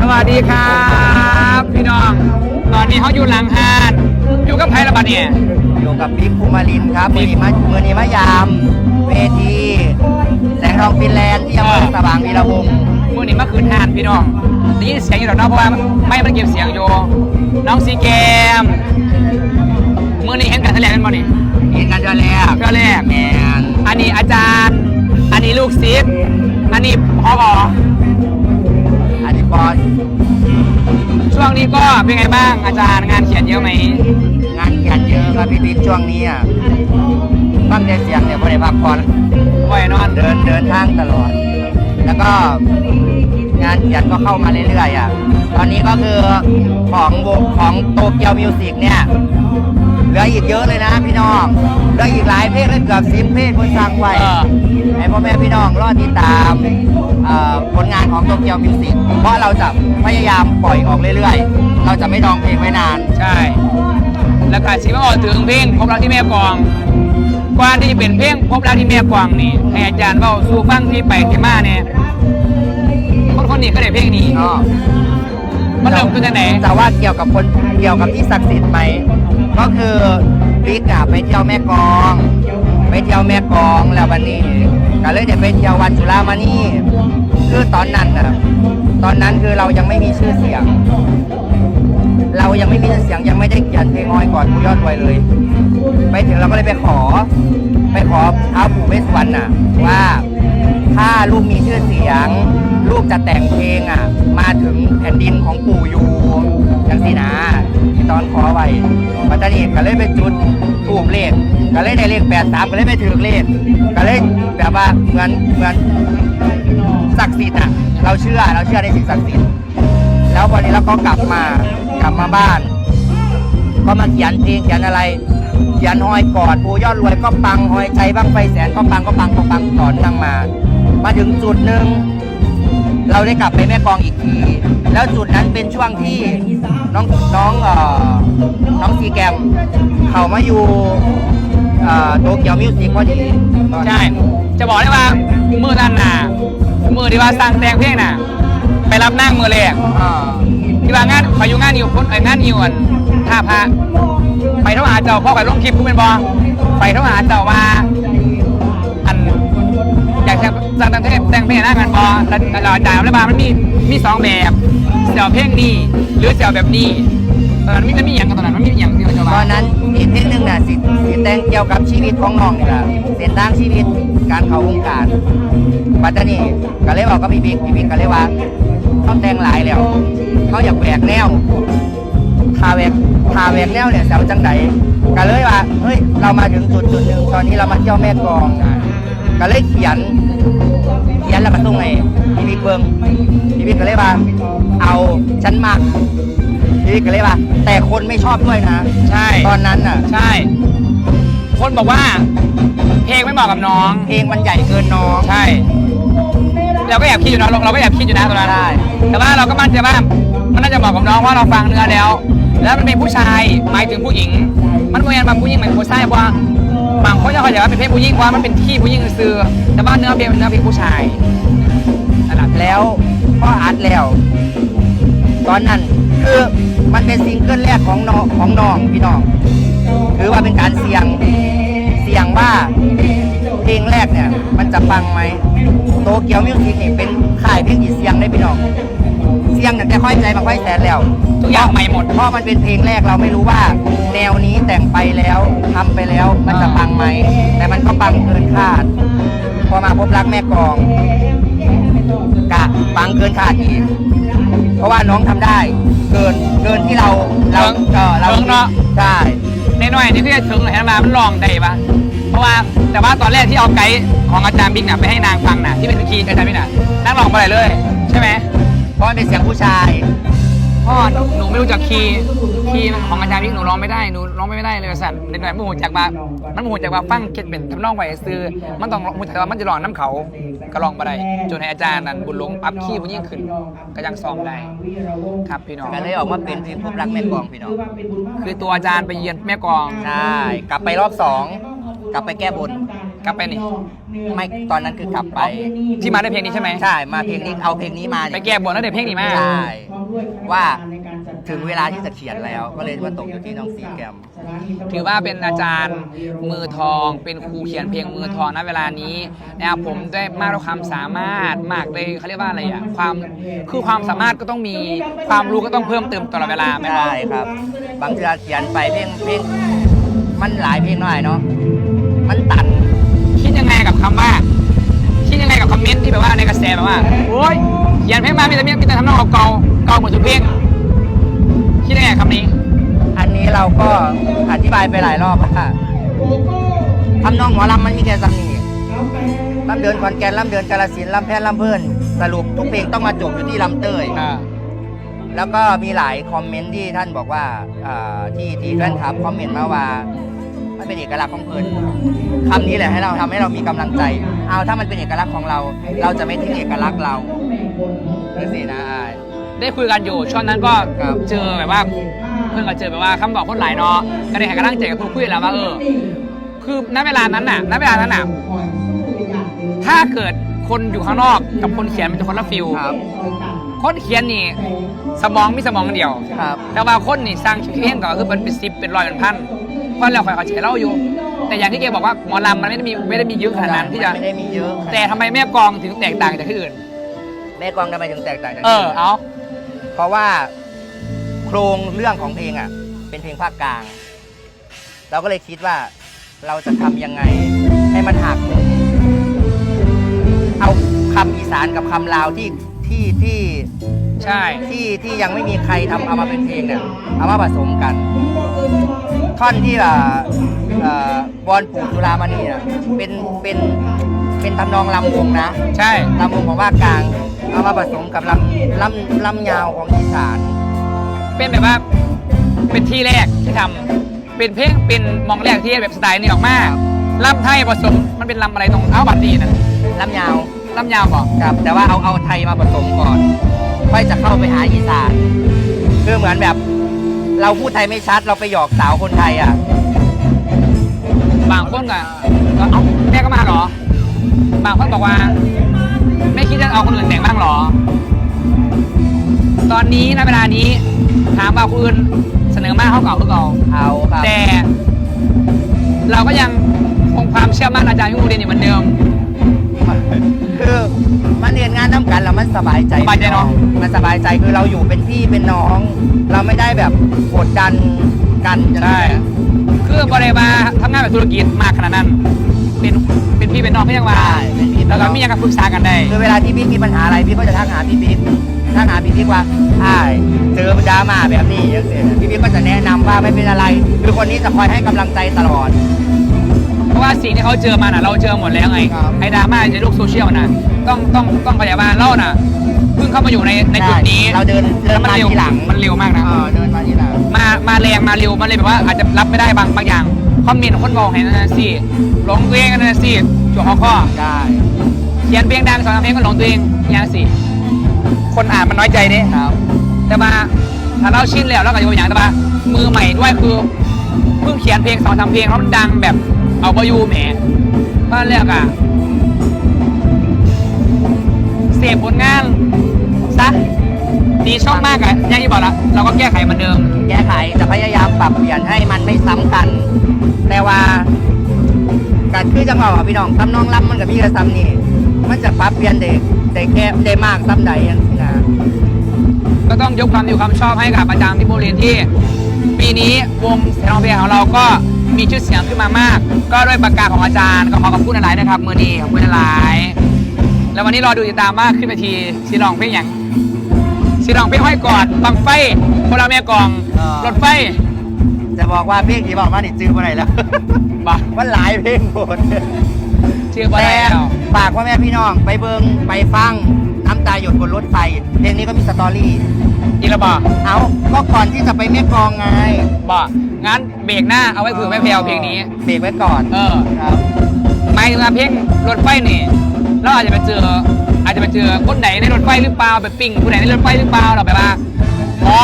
สวัสดีครับ พี่น้อง ตอนนี้เขาอยู่หลังฮานอยู่กับไพระบัดเนี่ย อยู่กับบิ๊กภูมิลินครับมือนี้มามือนี้มายาม เวทีแสงทองฟินแลนด์ที่อำเภอสว่างวีระวงศ์มื่อนี้เมื่อคืนฮานพี่น้องได้ยินเสียงอยู่หรอกเนาะเพราะว่าไม่มันเก็บเสียงอยู่น้องซีแกมมื่อนี้เห็นกันแถลงกันบ่นี่เห็นกันเดือนแรกก็แรกแมนอันนี้อาจารย์ อันนี้ลูกศิษย์อันนี้พออันนี้ บอสช่วงนี้ก็เป็นไงบ้างอาจารย์งานเขียนเยอะไหมงานเขียนเยอะครับพี่บิ๊กช่วงนี้อะฟังแต่เสียงเนี่ยไม่ได้พักผ่อนบ่อยนอนเดินเดินทางตลอด แล้วก็งานเขียนก็เข้ามาเรื่อยๆอะตอนนี้ก็คือของวงของโตเกียวมิวสิกเนี่ยเห ลืออีกเยอะเลยนะพี่น้องเหลืออีกหลายเพลงเลยเกือบสิบเพลงคนสั่งไว้เออ ให้พ่อแม่พี่น้องรอติดตามเอ่อผลงานของโตเกียวมิวสิกเพราะเราจะพยายามปล่อยออกเรื่อยๆ เราจะไม่ดองเพลงไว้นาน ใช่ แล้วก็ชิมาออกถึงเพลงพบรักที่แม่กลองกว่าที่จะเป็นเพลงพบรักที่แม่กลองนี่ให้อาจารย์เบ้าสู่ฟังที่ไปที่มาเนี่ยคนคนนี้ก็ได้เพลงนี้เนาะมันเริ่มขึ้นจากไหนจะว่าเกี่ยวกับคนเกี่ยวกับที่ศักดิ์สิทธิ์ไหม ก็คือบิ๊กอะไปเที่ยวแม่กลอง ไปเที่ยวแม่กลองแล้ววันนี้ ก็เลยจะไปเที่ยววัดจุฬามณีคือตอนนั้นนะตอนนั้นคือเรายังไม่มีชื่อเสียง เรายังไม่มีชื่อเสียงยังไม่ได้เขียนเพลงอ้อยก่อนผู้ยอดไวยเลย ไปถึงเราก็เลยไปขอ ไปขอท้าวปู่เวสสวรรณน่ะว่าถ้าลูกมีชื่อเสียง จะแต่งเพลงอะ มาถึงแผ่นดินของปู่อยู่จังสินะที่ตอนขอไว้ปัตตานีก็เลยไปจุดถูกเลขก็เลยได้เลขแปดสามก็เลยไปถือเลขก็เลยแบบว่าเหมือนเหมือนศักดิ์สิทธิ์อะเราเชื่อเราเชื่อในสิ่งศักดิ์สิทธิ์แล้ววันนี้เราก็กลับมากลับมาบ้าน ก็มาเขียนเพลงเขียนอะไรเขียนหอยกอดผู้ยอดรวยก็ปังหอยใจบ้างไฟแสนก็ปังก็ปังก็ปังต่อเนื่องมา มาถึงจุดหนึ่ง เราได้กลับไปแม่กลองอีกที แล้วจุดนั้นเป็นช่วงที่น้องน้องเอ่อน้องซีแกมเขามาอยู่เอ่อโตเกียวมิวสิกพอดีตอนนั้นใช่ จะบอกได้ว่ามือด้านหน้ามือที่ว่าสร้างแต่งเพลงน่ะ ไปรับนั่งมือแรกอ่าที่ว่างานไปอยู่งานนิวคนเอ้ยงานนิวอันท่าพระไปเท่าหาเจ้าพ่อไปลงคลิปกูเป็นบอไปเท่าหาเจ้าว่าอัน อยากจะสั่งแต่งเพลงแต่งเพลงหน้ากันบอแล้วจ่ายแล้วมามันมีมีสองแบบเสี่ยวเพลงนี้หรือเสี่ยวแบบนี้ตอนนั้นมันมีอย่างกันตอนนั้นมันมีอย่างที่เราจะตว่าอนนั้นอีกเพลงหนึ่งน่ะสิสิแต่งเกี่ยวกับชีวิตของน้องนี่แหละเส้นทางชีวิตการเข้าวงการปัตตานีก็เลยบอกกับพี่บิ๊กพี่บิ๊กก็เลยว่าเขาแต่งหลายแล้วเขาอยากแหวกแนวทาแหวกทาแหวกแนวเนี่ยแซวจังไดก็เลยว่าเฮ้ยเรามาถึงจุดจุดหนึ่งตอนนี้เรามาเที่ยวแม่กลอง ก็เลยเขียน เขียนแล้วก็ส่งให้พี่บิ๊กเบิ้งพี่บิ๊กก็เลยว่า เอาฉันมากพี่บิ๊กก็เลยว่า แต่คนไม่ชอบด้วยนะ ใช่ ตอนนั้นน่ะ ใช่ คนบอกว่า เพลงไม่เหมาะกับน้อง เพลงมันใหญ่เกินน้อง ใช่ เราก็แอบคิดอยู่นะเราเราก็แอบคิดอยู่นะตอนนั้นได้แต่ว่าเราก็มั่นใจว่ามันน่าจะเหมาะกับน้องว่าเราฟังเนื้อแล้ว แล้วมันเป็นผู้ชายหมายถึงผู้หญิง มันเหมือนบางผู้หญิงเหมือนผู้ชายเพราะว่า บางคนจะเข้าใจว่าเป็นเพลงผู้หญิงว่ามันเป็นที่ผู้หญิงซื่อแต่ว่าเนื้อเพลงเป็นเนื้อเพลงผู้ชายนะครับแล้วก็อัดแล้ว ตอนนั้นคือมันเป็นซิงเกิลแรกของน้องของน้องพี่น้องถือว่าเป็นการเสี่ยงเสี่ยงว่าเพลงแรกเนี่ย มันจะปังไหมโตเกียวมิวสิกนี่เป็นค่ายเพลงที่เสี่ยงได้พี่น้อง เสี่ยงตั้งแต่ค่อยใจมาค่อยแสนแล้วทุกอย่างใหม่หมด เพราะมันเป็นเพลงแรกเราไม่รู้ว่า แนวนี้แต่งไปแล้วทำไปแล้วมันจะปังไหม แต่มันก็ปังเกินคาด พอมาพบรักแม่กลองกะปังเกินคาดอีก เพราะว่าน้องทำได้ เกินเกินที่เราเราเกินเออเราเกินเนอะ ใช่ ในหน่อยๆนี่คือจะถึงไหนมามันลองได้ปะเพราะว่าแต่ว่าตอนแรกที่เอาไกด์ของอาจารย์บิ๊กน่ะไปให้นางฟังน่ะที่เป็นคีย์อาจารย์บิ๊กน่ะนั่งลองไปเลยเลย ใช่ไหมเพ ราะมันเป็นเสียงผู้ชาย พ่อหนูไม่รู้จักคีย์คีย์ของอาจารย์พี่หนูร้องไม่ได้หนูร้องไม่ได้เลยสั่นเด็กหน่อยมันหูจากว่ามันหูจากว่าฟังเก็ตเป็นทำนองไหวซื้อมันต้องหูจากว่ามันจะร้องน้ำเขาก็ร้องมาได้จนให้อาจารย์นั้นบุญหลงปรับคีย์มันยิ่งขึ้นก็ยังซ้อมได้ครับพี่น้องก็เลยออกมาเป็นเพลงพบรักแม่กลองพี่น้องคือตัวอาจารย์ไปเยือนแม่กลองใช่กลับไปรอบสองกลับไปแก้บน กลับไปนี่ไม่ตอนนั้นคือกลับไป ที่มาได้เพลงนี้ใช่ไหมใช่มาเพลงนี้เอาเพลงนี้มาไปแก้บนแล้วเด็เพลงนี้มาใช่ว่าถึงเวลาที่จะเขียนแล้ว ก็เลยมาตกอยู่ที่น้องซีแกรมถือว่าเป็นอาจารย์มือทอง เป็นครูเขียนเพลงมือทองณเวลานี้นะครับผมได้มากด้วยความสามารถมากเลยเขาเรียกว่าอะไรอะความคือความสามารถก็ต้องมีความรู้ก็ต้องเพิ่มเติมตลอดเวลาไม่ใช่ครับ บางทีเราเขียนไปเพลงเพลงมันหลายเพลงหน่อยเนาะมันตันคิดยังไงกับ คำว่าคิดยังไงกับคอมเมนต์ที่แบบว่าในกระแสแบบว่าโอ้ยเขียนเพลงมามีแต่มีมีแต่ทำนองเก่าๆเก่าหมดทุกเพลงคิดยังไงกับคำนี้ อันนี้เราก็อธิบายไปหลายรอบว่าทำนองหมอลำมันมีแค่สำนีลำเดินขอนแก่นลำเดินกาลสินธุ์ลำแพนลำเพื่อนสรุปทุกเพลงต้องมาจบอยู่ที่ลำเต้ยอ่าแล้วก็มีหลายคอมเมนต์ที่ท่านบอกว่าอ่าที่ที่แฟนคลับคอมเมนต์มาว่า มันเป็นเอกลักษณ์ของเพิ่นคำนี้แหละให้เราทำให้เรามีกำลังใจ เอาถ้ามันเป็นเอกลักษณ์ของเรา เราจะไม่ทิ้งเอกลักษณ์เรานี่สินะอาย ได้คุยกันอยู่ช่วงนั้นก็ครับ เจอแบบว่า เพื่อนก็เจอแบบว่าคำบอกคนหลายเนาะก็ได้ให้กำลังใจกับพูดคุยแล้วว่าเออคือณเวลานั้นน่ะณเวลานั้นน่ะถ้าเกิดคนอยู่ข้างนอกกับคนเขียนมันจะคนละฟิลครับ คนเขียนนี่สมองมีสมองเดียว ครับ แต่ว่าคนนี่สร้างเพลงก็คือเป็นเป็นสิบเป็นร้อยเป็นพัน เพราะเราคอยเข้าใจเล่าอยู่ แต่อย่างที่แกบอกว่าหมอลำมันไม่ได้มีไม่ได้มีเยอะขนาดนั้นที่จะ ไม่ได้มีเยอะแต่ทำไมแม่กลองถึงแตกต่างจากที่อื่น แม่กลองทำไมถึงแตกต่างจากเอที่ออื่นเอาเพราะว่าโครงเรื่องของเพลงอะ เป็นเพลงภาคกลาง เราก็เลยคิดว่าเราจะทำยังไง ให้มันหักมุมเอาคำอีสานกับคำลาวที่ที่ที่ใช่ ที่ที่ยังไม่มีใครทำเอามาเป็นเพลงเนี่ยเอามาผสมกัน ท่อนที่อ่าเอ่อบอลปู่จุฬามณีอะเป็นเป็นเป็นทำนองลำวงนะใช่ ลำวงของภาคกลางเอามาผสมกับลำลำลำยาวของอีสาน เป็นแบบว่าเป็นที่แรกที่ทำเป็นเพลงเป็นมองแรกที่แบบสไตล์นี้ออกมาลำไทยผสมมันเป็นลำอะไรตรงเอาบัตรดีนั่นลำยาวลำยาวบอก ครับ แต่ว่าเอาเอาไทยมาผสมก่อน ค่อยจะเข้าไปหาอีสานคือเหมือนแบบ เราพูดไทยไม่ชัดเราไปหยอกสาวคนไทยอะ บางคนก็ก็เอ้าแม่ก็มาเหรอ บางคนบอกว่า ไม่คิดจะเอาคนอื่นแต่งบ้างเหรอ ตอนนี้ณเวลานี้ถามว่าคนอื่นเสนอมาเขาเก่าหรือเก่าเอาครับ แต่ เราก็ยังคงความเชื่อมั่นอาจารย์ยุวเรียนอยู่เหมือนเดิม คือมันเรียนงานน้ำกันแล้วมันสบายใจสบายใจเนอะ มันสบายใจคือเราอยู่เป็นพี่เป็นน้อง เราไม่ได้แบบกดดันกันจะใช่คือบริวาทำงานแบบธุรกิจมากขนาดนั้น เป็นเป็นพี่เป็นน้องพี่ยังมาใช่เป็นพี่เป็แล้นวน้ก็องมีอย่างกับปรึกษากันได้ คือเวลาที่พี่มีปัญหาอะไรพี่ก็จะทักหาพี่บิ๊กทักหาพี่บิ๊กว่าอ้ายเจอดราม่าแบบนี้ยังเสียพี่บิ๊กก็จะแนะนำว่าไม่เป็นอะไร คือคนนี้จะคอยให้กำลังใจตลอดเพ ราะว่าสิ่งที่เขาเจอมาน่ะเราเจอหมดแล้วไงครับ ไอ้ดราม่าในโลกโซเชียลน่ะต้องต้องต้องพยาบาลเล่าน่ะเพิ่งเข้ามาอยู่ในในจุดนี้เราเดินเดินแล้วมันมาเร็วทีหลังมันเร็วมากนะ เออเดินมาทีหลัง มามาแรงมาเร็วมันเลยแบบว่าอาจจะรับไม่ได้บางบางอย่างคอมเมนต์คนบอกเห็นนะสิหลงตัวเองกันนะสิจั่วหัวข้อได้เขียนเพลงดังสองสามเพลงก็หลงตัวเองอย่างสิคนอ่านมันน้อยใจเนี่ยครับ แต่ว่าถ้าเราชินแล้วเราก็จะเป็นอย่างแต่ว่ามือใหม่ด้วยคือเพิ่งเขียนเพลงสองสามเพลงแล้วมันดังแบบ เอาไปยูแหมบ้านแรกอะเสพผลงานซะดีชอบมากอะอย่างที่บอกละเราก็แก้ไขเหมือนเดิม แก้ไขจะพยายามปรับเปลี่ยนให้มันไม่ซ้ำกัน แต่ว่าการคือจังหวะพี่น้องทำนองลำมันกับพี่กระซ้ำนี่มันจะปรับเปลี่ยนเด็กแต่แค่ได้มากซ้ำใดอย่างนี้นะก็ต้องยกความดีความชอบให้กับอาจารย์ที่โบเรียนที่ ปีนี้วงแสงทองเพลงของเราก็ มีชื่อเสียงขึ้นมามาก ก็ด้วยประกาศของอาจารย์ก็ขอขอบคุณหลายๆนะครับมือดีขอบคุณหลายๆแล้ววันนี้รอดูติดตามว่าขึ้นไปทีสีรองเพลงอย่างสีรองเพลงห้อยกอดบังไฟคนละแม่กลองรถไฟจะบอกว่าเพลงที่บอกมานี่จื้อมาไหนแล้วบ่ามันหลายเพลงหมดชื่อบ่แต่ได้แล้วฝากพ่อแม่พี่น้องไปเบิงไปฟังน้ำตาหยดบนรถไฟเพลงนี้ก็มีสตอรี่ อีละบ่เอาก็ก่อนที่จะไปแม่กลองไง บ่งั้นเบรกหน้าเอาไว้เผื่อแม่แพลวเพลงนี้ เบรกไว้ก่อนเออ ครับหมายถึงว่าเพลงรถไฟนี่เราอาจจะไปเจอ อาจจะไปเจอคนไหนในรถไฟหรือเปล่าไปปิ้งคนไหนในรถไฟหรือเปล่าเราแบบว่าอ๋อ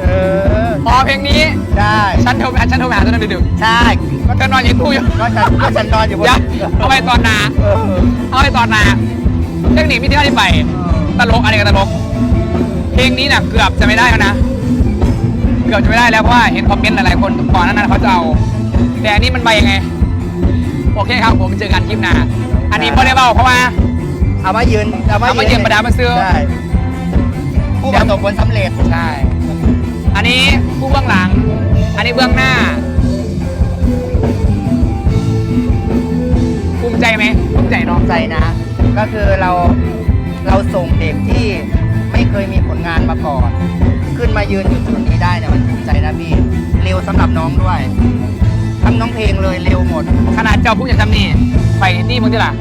เออ พอเพลงนี้ได้ ฉันโทรไปฉันโทรไปหาเธอตอนดึกใช่ ๆก็เธอนอนอยู่ตู้อยู่ก็ฉันก็ฉันนอนอยู่บนเดี๋ยวเอาไปตอนนา เออ เอาไปตอนนาเทคนิคมีที่มาที่ไป ตลกอะไรกันตลก เพลงนี้น่ะเกือบจะไม่ได้แล้วนะ เกือบจะไม่ได้แล้วเพราะว่าเห็นคอมเมนต์หลายๆคนก่อนหนานั้นเขาจะเอา แต่อันนี้มันไปยังไง โอเคครับผมเจอกันคลิปหน้า อันนี้ไม่ได้เบาเพราะว่า เอามายืนเอามาเอามายืนประดับมาซื้อใช่ผู้ประสบผลสำเร็จใช่ อันนี้ผู้เบื้องหลัง อันนี้เบื้องหน้า ภูมิใจไหมภูมิใจเนาะ ใจนะ ก็คือเราเราส่งเด็กที่ไม่ เคยมีผลงานมาก่อน ขึ้นมายืนอยู่จุดนี้ได้เนี่ยมันภูมิใจนะพี่ เร็วสำหรับน้องด้วยทำน้องเพลงเลยเร็วหมด ขนาดเจ้าพูดอย่างทำนี่ไปนี่มึงที่ล่ะ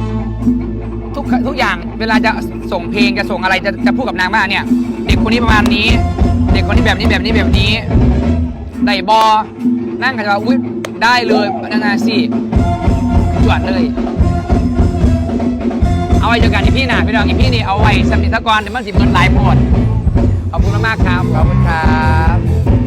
ทุกทุกอย่างเวลาจะส่งเพลงจะส่งอะไรจะจะพูดกับนางว่าเนี่ย เด็กคนนี้ประมาณนี้ เด็กคนนี้แบบนี้แบบนี้แบบนี้ได้บอนั่งกันว่าอุ้ยได้เลยนานาสิจวดเลย เอาไว้เจอกันอีพี่หนาพี่น้องอีพี่นี่เอาไว้สำนิทกรเดี๋ยวมันสิบเงินหลายโพดขอบคุณมากๆครับ ขอบคุณครับ